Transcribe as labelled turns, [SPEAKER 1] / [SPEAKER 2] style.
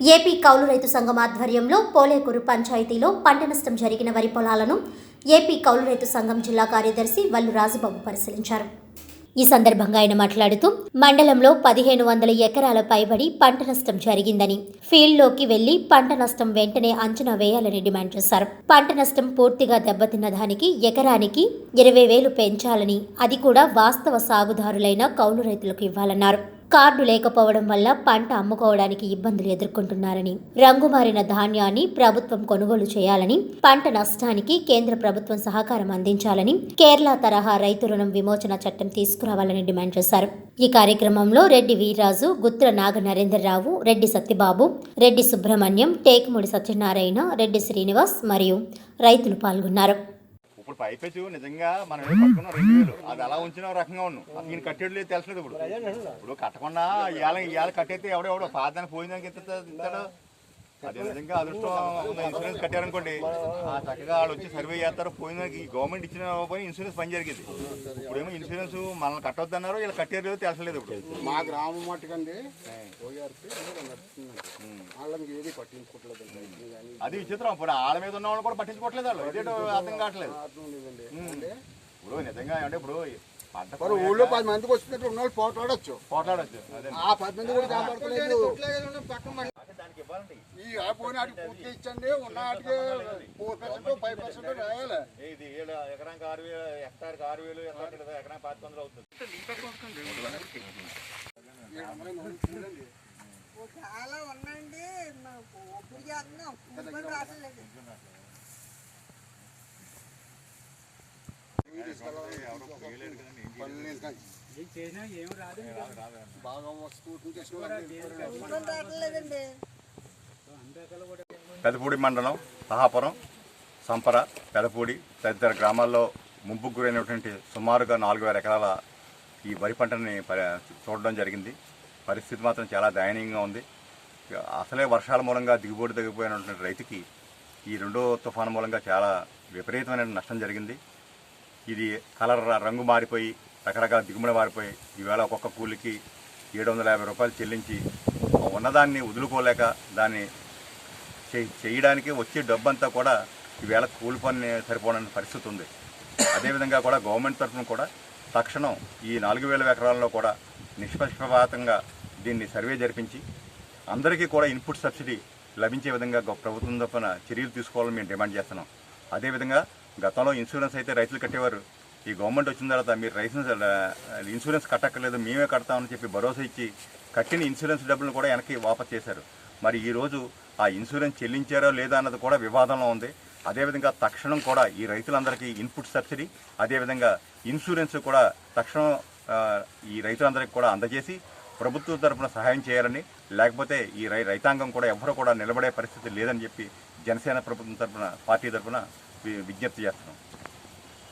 [SPEAKER 1] AP కౌలు రైతు సంఘం ఆధ్వర్యంలో పోలేకూరు పంచాయతీలో పంట నష్టం జరిగిన వరి పొలాలను ఏపీ కౌలు రైతు సంఘం జిల్లా కార్యదర్శి వల్లు రాజుబాబు పరిశీలించారు. ఈ సందర్భంగా ఆయన మాట్లాడుతూ మండలంలో పదిహేను వందల ఎకరాల పైబడి పంట నష్టం జరిగిందని ఫీల్డ్లోకి వెళ్ళి పంట నష్టం వెంటనే అంచనా వేయాలని డిమాండ్ చేశారు. పంట నష్టం పూర్తిగా దెబ్బతిన్న దానికి ఎకరానికి ఇరవై వేలు పెంచాలని అది కూడా వాస్తవ సాగుదారులైన కౌలు రైతులకు ఇవ్వాలన్నారు. కార్డు లేకపోవడం వల్ల పంట అమ్ముకోవడానికి ఇబ్బందులు ఎదుర్కొంటున్నారని రంగుమారిన ధాన్యాన్ని ప్రభుత్వం కొనుగోలు చేయాలని పంట నష్టానికి కేంద్ర ప్రభుత్వం సహకారం అందించాలని కేరళ తరహా రైతు రుణం విమోచన చట్టం తీసుకురావాలని డిమాండ్ చేశారు. ఈ కార్యక్రమంలో రెడ్డి వీర్రాజు గుత్ర నాగ నరేంద్రరావు రెడ్డి సత్యబాబు రెడ్డి సుబ్రహ్మణ్యం టేకుముడి సత్యనారాయణ రెడ్డి శ్రీనివాస్ మరియు రైతులు పాల్గొన్నారు.
[SPEAKER 2] ఇప్పుడు పైపెచ్చు నిజంగా మనం పట్టుకున్న పట్టుకున్నాం రెండు వేలు. అది అలా ఉంచిన రకంగా ఉన్నాం. అసలు ఈయన కట్టేడు లేదు తెలిసినది ఇప్పుడు. ఇప్పుడు కట్టకుండా ఇవాళ ఇవాళ కట్టేస్తే ఎవడెవడో పాదాన్ని పోయిందానికి ఎంత ఇస్తాడు అది నిజంగా అదృష్టం ఉన్న ఇన్సూరెన్స్ కట్టారనుకోండి. ఆ చక్కగా వాళ్ళు వచ్చి సర్వే చేస్తారు. పోయిందానికి ఈ గవర్నమెంట్ ఇచ్చిన పోయి ఇన్సూరెన్స్ పని జరిగింది. ఇప్పుడేమో ఇన్సూరెన్స్ మనల్ని కట్టొద్దు అన్నారు వీళ్ళు కట్టారు లేదో తెలిసలేదు ఇప్పుడు.
[SPEAKER 3] మా గ్రామం మట్టుకండి వాళ్ళకి ఏది పట్టించుకోవట్లేదు
[SPEAKER 2] అది విచిత్రం. ఇప్పుడు ఆళ్ళ మీద ఉన్న వాళ్ళు కూడా పట్టించుకోవట్లేదు వాళ్ళు. ఇదేటో అర్థం కావట్లేదు. ఇప్పుడు నిజంగా అంటే ఇప్పుడు
[SPEAKER 3] మరి ఊళ్ళో పది మందికి వచ్చినట్టు ఉన్న వాళ్ళు పోట్లాడొచ్చు.
[SPEAKER 2] పోట్లాడచ్చు. అదే.
[SPEAKER 3] ఆ పది మంది కూడా ఈ ఆటికి పూర్తి ఇచ్చండి ఉన్న ఆటికి ఫోర్ పర్సెంట్ ఫైవ్ పర్సెంట్ రాయాలి.
[SPEAKER 2] ఇది ఏడు ఎకరానికి ఆరు వేలు హెక్టార్కి ఆరు వేలు ఎకరానికి పాతి వందలు అవుతుంది.
[SPEAKER 4] చాలా ఉన్నాయండి మాకు ఒప్పుడు చేస్తున్నాం. కూలి రాసలేదు
[SPEAKER 3] బాగా
[SPEAKER 4] కూలి రావట్లేదండి.
[SPEAKER 2] పెదపూడి మండలం సహాపురం సంపర పెదపూడి తదితర గ్రామాల్లో ముంపుకు గురైనటువంటి సుమారుగా నాలుగు వేల ఎకరాల ఈ వరి పంటని చూడడం జరిగింది. పరిస్థితి మాత్రం చాలా దయనీయంగా ఉంది. అసలే వర్షాల మూలంగా దిగుబడి తగ్గిపోయినటువంటి రైతుకి ఈ రెండో తుఫాను మూలంగా చాలా విపరీతమైన నష్టం జరిగింది. ఇది కలర్ రంగు మారిపోయి రకరకాల దిగుబడి మారిపోయి ఈవేళ ఒక్కొక్క కూలికి ఏడు వందల యాభై రూపాయలు చెల్లించి ఉన్నదాన్ని వదులుకోలేక దాన్ని చేయడానికి వచ్చే డబ్బంతా కూడా ఈవేళ కూలి పని సరిపోవడానికి పరిస్థితి ఉంది. అదేవిధంగా కూడా గవర్నమెంట్ తరఫున కూడా తక్షణం ఈ నాలుగు వేల ఎకరాల్లో కూడా నిష్పక్షపాతంగా దీన్ని సర్వే జరిపించి అందరికీ కూడా ఇన్పుట్ సబ్సిడీ లభించే విధంగా ప్రభుత్వం తరఫున చర్యలు తీసుకోవాలని మేము డిమాండ్ చేస్తున్నాం. అదేవిధంగా గతంలో ఇన్సూరెన్స్ అయితే రైతులు కట్టేవారు. ఈ గవర్నమెంట్ వచ్చిన తర్వాత మీరు రైసెన్స్ ఇన్సూరెన్స్ కట్టక్కర్లేదు మేమే కడతామని చెప్పి భరోసా ఇచ్చి కట్టిన ఇన్సూరెన్స్ డబ్బులను కూడా వెనక్కి వాపస్ చేశారు. మరి ఈరోజు ఆ ఇన్సూరెన్స్ చెల్లించారో లేదా అన్నది కూడా వివాదంలో ఉంది. అదేవిధంగా తక్షణం కూడా ఈ రైతులందరికీ ఇన్పుట్ సబ్సిడీ అదేవిధంగా ఇన్సూరెన్స్ కూడా తక్షణం ఈ రైతులందరికీ కూడా అందజేసి ప్రభుత్వం తరఫున సహాయం చేయాలని లేకపోతే ఈ రై రైతాంగం కూడా ఎవరు కూడా నిలబడే పరిస్థితి లేదని చెప్పి జనసేన ప్రభుత్వం తరఫున పార్టీ తరఫున వి- విజ్ఞప్తి చేస్తున్నాం.